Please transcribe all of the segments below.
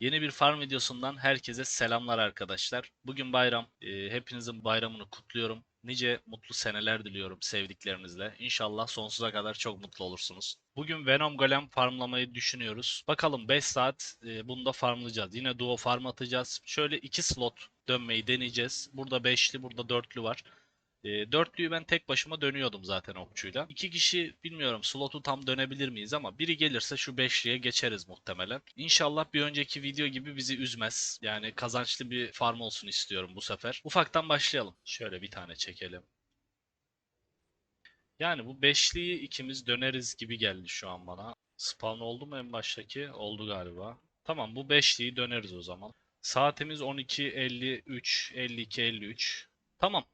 Yeni bir farm videosundan herkese selamlar arkadaşlar. Bugün bayram. Ee, hepinizin bayramını kutluyorum. Nice mutlu seneler diliyorum sevdiklerinizle. İnşallah sonsuza kadar çok mutlu olursunuz. Bugün Venom Golem farmlamayı düşünüyoruz. Bakalım 5 saat e, bunda farmlayacağız. Yine duo farm atacağız. Şöyle 2 slot dönmeyi deneyeceğiz. Burada 5'li, burada 4'lü var. E, dörtlüyü ben tek başıma dönüyordum zaten okçuyla. İki kişi bilmiyorum slotu tam dönebilir miyiz ama biri gelirse şu beşliye geçeriz muhtemelen. İnşallah bir önceki video gibi bizi üzmez. Yani kazançlı bir farm olsun istiyorum bu sefer. Ufaktan başlayalım. Şöyle bir tane çekelim. Yani bu beşliyi ikimiz döneriz gibi geldi şu an bana. Spawn oldu mu en baştaki? Oldu galiba. Tamam bu beşliyi döneriz o zaman. Saatimiz 12.53, 52, 53. Tamam.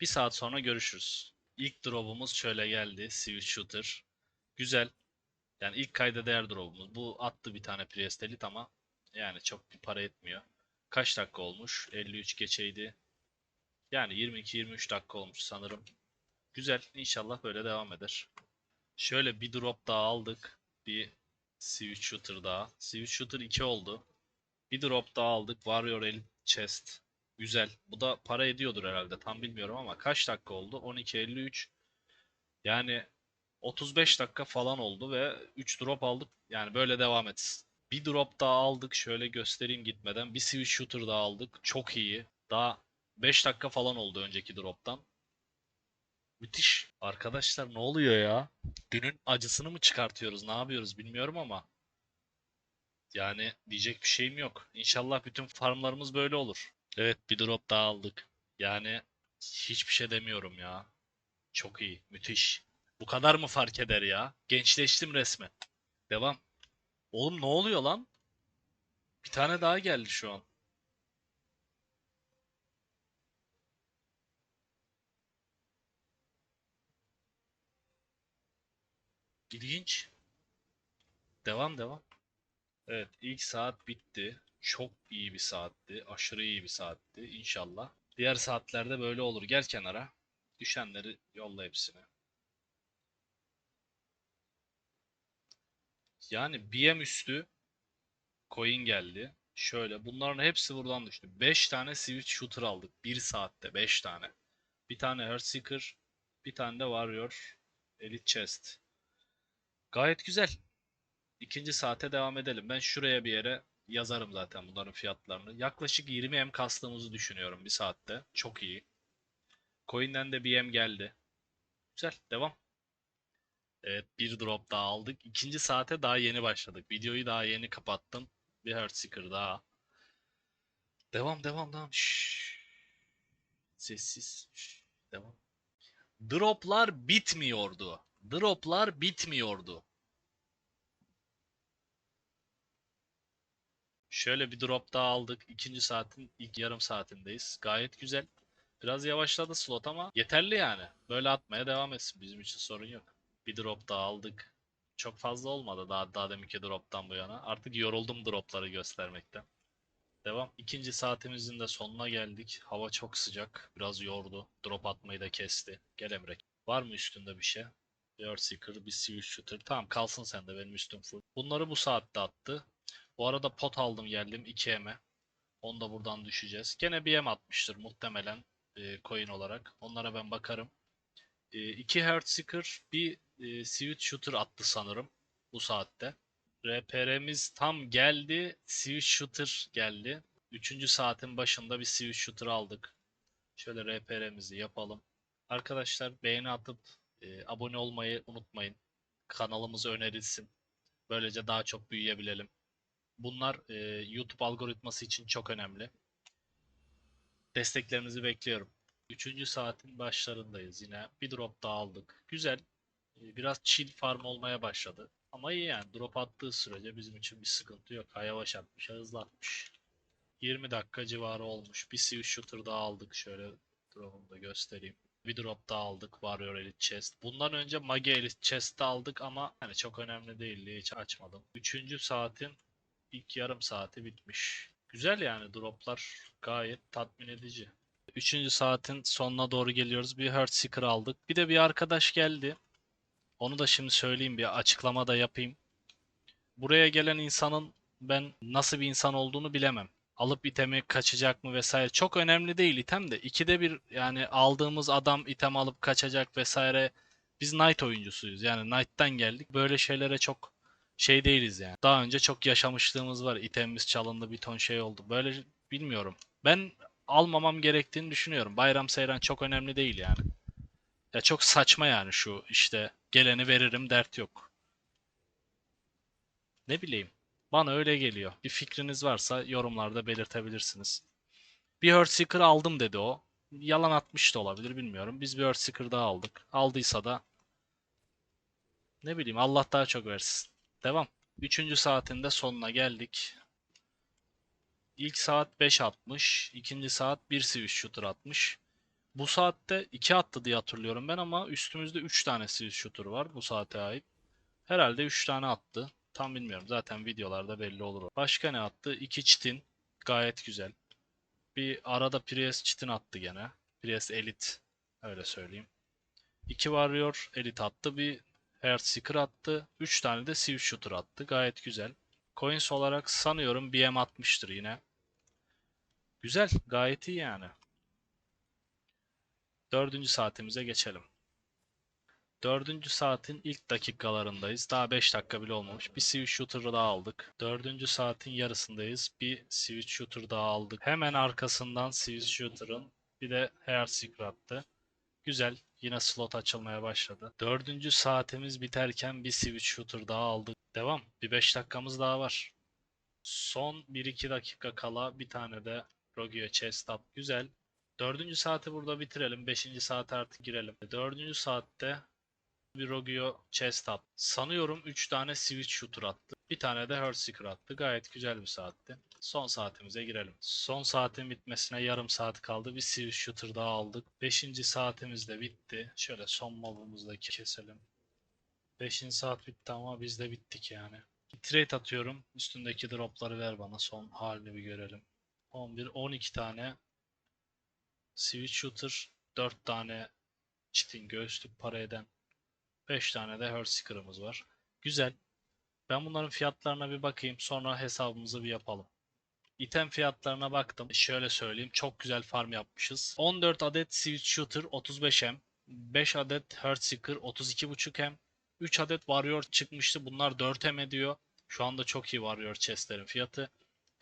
Bir saat sonra görüşürüz. İlk drop'umuz şöyle geldi. Switch Shooter. Güzel. Yani ilk kayda değer drop'umuz. Bu attı bir tane Priestelit ama yani çok bir para etmiyor. Kaç dakika olmuş? 53 geçeydi. Yani 22-23 dakika olmuş sanırım. Güzel. İnşallah böyle devam eder. Şöyle bir drop daha aldık. Bir Switch Shooter daha. Switch Shooter 2 oldu. Bir drop daha aldık. Warrior Elite Chest. Güzel. Bu da para ediyordur herhalde. Tam bilmiyorum ama kaç dakika oldu? 12.53. Yani 35 dakika falan oldu ve 3 drop aldık. Yani böyle devam etsin. Bir drop daha aldık. Şöyle göstereyim gitmeden. Bir switch shooter daha aldık. Çok iyi. Daha 5 dakika falan oldu önceki droptan. Müthiş. Arkadaşlar ne oluyor ya? Dünün acısını mı çıkartıyoruz? Ne yapıyoruz bilmiyorum ama. Yani diyecek bir şeyim yok. İnşallah bütün farmlarımız böyle olur. Evet bir drop daha aldık. Yani hiçbir şey demiyorum ya. Çok iyi. Müthiş. Bu kadar mı fark eder ya? Gençleştim resmen. Devam. Oğlum ne oluyor lan? Bir tane daha geldi şu an. İlginç. Devam devam. Evet ilk saat bitti. Çok iyi bir saatti. Aşırı iyi bir saatti inşallah. Diğer saatlerde böyle olur. Gel kenara. Düşenleri yolla hepsine. Yani BM üstü coin geldi. Şöyle bunların hepsi buradan düştü. 5 tane switch shooter aldık. 1 saatte 5 tane. Bir tane Earthseeker. Bir tane de Warrior. Elite Chest. Gayet güzel. İkinci saate devam edelim. Ben şuraya bir yere yazarım zaten bunların fiyatlarını. Yaklaşık 20 M kastığımızı düşünüyorum bir saatte. Çok iyi. Coin'den de bir M geldi. Güzel. Devam. Evet bir drop daha aldık. İkinci saate daha yeni başladık. Videoyu daha yeni kapattım. Bir Heartseeker daha. Devam devam devam. Şşş. Sessiz. Şşş. Devam. Droplar bitmiyordu. Droplar bitmiyordu. Şöyle bir drop daha aldık. İkinci saatin ilk yarım saatindeyiz. Gayet güzel. Biraz yavaşladı slot ama yeterli yani. Böyle atmaya devam etsin. Bizim için sorun yok. Bir drop daha aldık. Çok fazla olmadı daha, daha deminki droptan bu yana. Artık yoruldum dropları göstermekten. Devam. İkinci saatimizin de sonuna geldik. Hava çok sıcak. Biraz yordu. Drop atmayı da kesti. Gel Emre. Var mı üstünde bir şey? Bir Earthseeker, bir Switch Shooter. Tamam kalsın sen de benim üstüm full. Bunları bu saatte attı. Bu arada pot aldım geldim 2M'e. Onu da buradan düşeceğiz. Gene bir M atmıştır muhtemelen e, coin olarak. Onlara ben bakarım. 2 Heartseeker bir e, Switch Shooter attı sanırım bu saatte. RPR'miz tam geldi. Switch Shooter geldi. Üçüncü saatin başında bir Switch Shooter aldık. Şöyle RPR'mizi yapalım. Arkadaşlar beğeni atıp e, abone olmayı unutmayın. Kanalımız önerilsin. Böylece daha çok büyüyebilelim. Bunlar e, YouTube algoritması için çok önemli. Desteklerinizi bekliyorum. Üçüncü saatin başlarındayız yine. Bir drop daha aldık. Güzel. E, Biraz chill farm olmaya başladı. Ama iyi yani. Drop attığı sürece bizim için bir sıkıntı yok. Ha yavaş atmış, ha hızlı atmış. 20 dakika civarı olmuş. Bir Switch Shooter daha aldık. Şöyle drop'umu da göstereyim. Bir drop daha aldık. Warrior Elite Chest. Bundan önce Mage Elite Chest'i aldık ama hani çok önemli değildi. Hiç açmadım. Üçüncü saatin ilk yarım saati bitmiş. Güzel yani droplar gayet tatmin edici. Üçüncü saatin sonuna doğru geliyoruz. Bir Heartseeker aldık. Bir de bir arkadaş geldi. Onu da şimdi söyleyeyim bir açıklama da yapayım. Buraya gelen insanın ben nasıl bir insan olduğunu bilemem. Alıp itemi kaçacak mı vesaire. Çok önemli değil item de. İkide bir yani aldığımız adam item alıp kaçacak vesaire. Biz Knight oyuncusuyuz. Yani Knight'tan geldik. Böyle şeylere çok şey değiliz yani. Daha önce çok yaşamışlığımız var. İtemimiz çalındı bir ton şey oldu. Böyle bilmiyorum. Ben almamam gerektiğini düşünüyorum. Bayram seyran çok önemli değil yani. Ya çok saçma yani şu işte geleni veririm dert yok. Ne bileyim. Bana öyle geliyor. Bir fikriniz varsa yorumlarda belirtebilirsiniz. Bir Earthseeker aldım dedi o. Yalan atmış da olabilir bilmiyorum. Biz bir Earthseeker daha aldık. Aldıysa da ne bileyim Allah daha çok versin. Devam. Üçüncü saatinde sonuna geldik. İlk saat 5.60. ikinci saat 1 switch shooter atmış. Bu saatte 2 attı diye hatırlıyorum ben ama üstümüzde 3 tane switch shooter var bu saate ait. Herhalde 3 tane attı. Tam bilmiyorum. Zaten videolarda belli olur. Başka ne attı? 2 çitin. Gayet güzel. Bir arada Prius çitin attı gene. Prius Elite. Öyle söyleyeyim. 2 Warrior Elite attı. Bir Heartseeker attı. 3 tane de Siege Shooter attı. Gayet güzel. Coins olarak sanıyorum BM atmıştır yine. Güzel. Gayet iyi yani. Dördüncü saatimize geçelim. Dördüncü saatin ilk dakikalarındayız. Daha 5 dakika bile olmamış. Bir Switch Shooter'ı daha aldık. Dördüncü saatin yarısındayız. Bir Switch Shooter daha aldık. Hemen arkasından Switch Shooter'ın bir de Heartseeker attı. Güzel. Yine slot açılmaya başladı. Dördüncü saatimiz biterken bir Switch Shooter daha aldık. Devam. Bir 5 dakikamız daha var. Son 1-2 dakika kala bir tane de Rogue'ya chest up. Güzel. Dördüncü saati burada bitirelim. Beşinci saate artık girelim. Dördüncü saatte bir Rogue'ya chest up. Sanıyorum 3 tane Switch Shooter attı. Bir tane de Heartseeker attı. Gayet güzel bir saatti. Son saatimize girelim. Son saatin bitmesine yarım saat kaldı. Bir Switch Shooter daha aldık. Beşinci saatimiz de bitti. Şöyle son mobumuzdaki keselim. Beşinci saat bitti ama biz de bittik yani. Trade atıyorum. Üstündeki dropları ver bana. Son halini bir görelim. 11, 12 tane Switch Shooter, 4 tane çitin göğüslük para eden 5 tane de Heartseeker'ımız var. Güzel. Ben bunların fiyatlarına bir bakayım. Sonra hesabımızı bir yapalım. İtem fiyatlarına baktım. Şöyle söyleyeyim. Çok güzel farm yapmışız. 14 adet Switch Shooter 35M. 5 adet Heartseeker 32.5M. 3 adet Warrior çıkmıştı. Bunlar 4M ediyor. Şu anda çok iyi Warrior chestlerin fiyatı.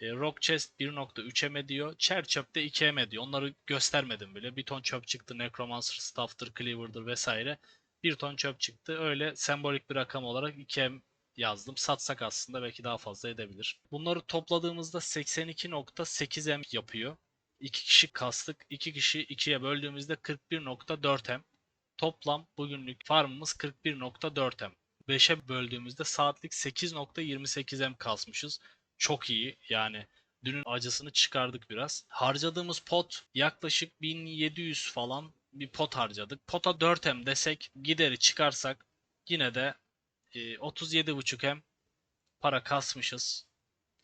E, Rock Chest 1.3M ediyor. Chair Çöp de 2M ediyor. Onları göstermedim bile. Bir ton çöp çıktı. Necromancer, Staff'tır, Cleaver'dır vesaire. Bir ton çöp çıktı. Öyle sembolik bir rakam olarak 2M yazdım. Satsak aslında belki daha fazla edebilir. Bunları topladığımızda 82.8M yapıyor. 2 kişi kastık. 2 kişi 2'ye böldüğümüzde 41.4M. Toplam bugünlük farmımız 41.4M. 5'e böldüğümüzde saatlik 8.28M kasmışız. Çok iyi yani. Dünün acısını çıkardık biraz. Harcadığımız pot yaklaşık 1700 falan bir pot harcadık. Pota 4M desek gideri çıkarsak yine de e, 37.5M para kasmışız.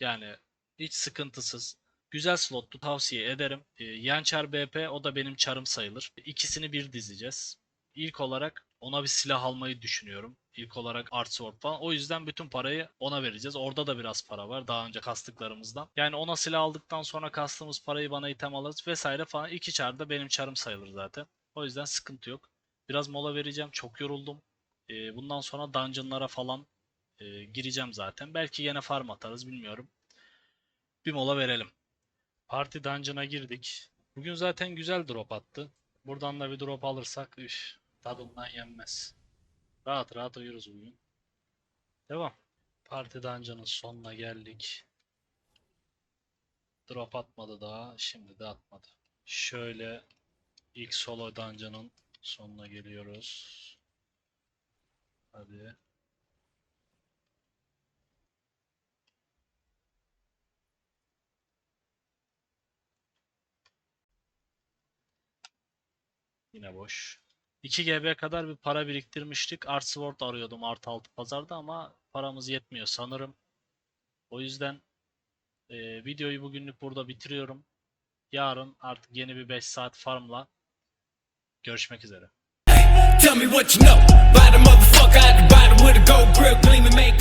Yani hiç sıkıntısız. Güzel slottu tavsiye ederim. E, Yançar BP o da benim çarım sayılır. İkisini bir dizeceğiz. İlk olarak ona bir silah almayı düşünüyorum. İlk olarak Art Sword falan. O yüzden bütün parayı ona vereceğiz. Orada da biraz para var daha önce kastıklarımızdan. Yani ona silah aldıktan sonra kastığımız parayı bana item alırız vesaire falan. İki çar da benim çarım sayılır zaten. O yüzden sıkıntı yok. Biraz mola vereceğim. Çok yoruldum. Ee, bundan sonra dungeonlara falan e, gireceğim zaten. Belki yine farm atarız bilmiyorum. Bir mola verelim. Parti dungeon'a girdik. Bugün zaten güzel drop attı. Buradan da bir drop alırsak üf, tadından yenmez. Rahat rahat uyuruz bugün. Devam. Parti dungeon'ın sonuna geldik. Drop atmadı daha. Şimdi de atmadı. Şöyle ilk solo dungeon'ın sonuna geliyoruz. Hadi. Yine boş. 2 GB kadar bir para biriktirmiştik. Art Sword arıyordum artı 6 pazarda ama paramız yetmiyor sanırım. O yüzden e, videoyu bugünlük burada bitiriyorum. Yarın artık yeni bir 5 saat farmla görüşmek üzere. Tell me what you know. Walk out the bottom with a gold grip, gleaming, make